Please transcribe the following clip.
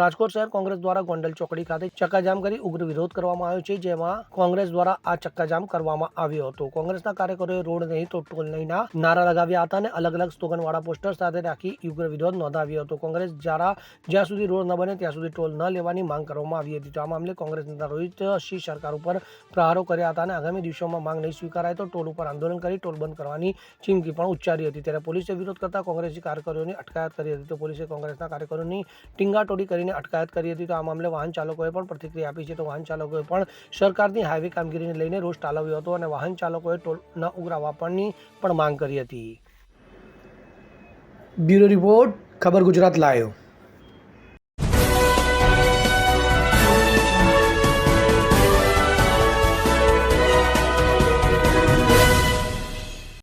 રાજકોટ શહેર કોંગ્રેસ દ્વારા ગોંડલ ચોકડી ખાતે ચક્કા જામ કરી ઉગ્ર વિરોધ કરવામાં આવ્યો છે જેમાં કોંગ્રેસ દ્વારા આ ચક્કા જામ કરવામાં આવ્યો હતો કોંગ્રેસના કાર્યકરોએ રોડ નહીં તો ટોલ નહીં ના નારા લગાવ્યા હતા અને અલગ અલગ સૂગણવાળા પોસ્ટર સાથે રાખી ઉગ્ર વિરોધ નોંધાવ્યો હતો કોંગ્રેસ દ્વારા જ્યાં સુધી રોડ ન બને ત્યાં સુધી ટોલ ન લેવાની માંગ કરવામાં આવી હતી તો આ મામલે કોંગ્રેસના રોહિટ સી સરકાર ઉપર પ્રહારો કર્યા હતા અને આગામી દિવસોમાં માંગ ન સ્વીકારાય તો ટોલ ઉપર આંદોલન કરી ટોલ બંધ કરવાની ચીમકી પણ ઉચ્ચારી હતી ત્યારે પોલીસે વિરોધ કરતા કોંગ્રેસી કાર્યકરોને અટકાયત કરી હતી તો પોલીસે કોંગ્રેસના કાર્યકરોની ટીંગા તોડી કરી વાહનોની અટકાયત કરી હતી તો આ મામલે વાહન ચાલકોએ પણ પ્રતિક્રિયા આપી છે તો વાહન ચાલકોએ પણ સરકારની હાઈવે કામગીરીને લઈને રોષ ટાલવ્યો હતો અને વાહન ચાલકોએ ટોલ ન ઉઘરાવવા પણની પણ માંગ કરી હતી બ્યુરો રિપોર્ટ ખબર ગુજરાત લાયો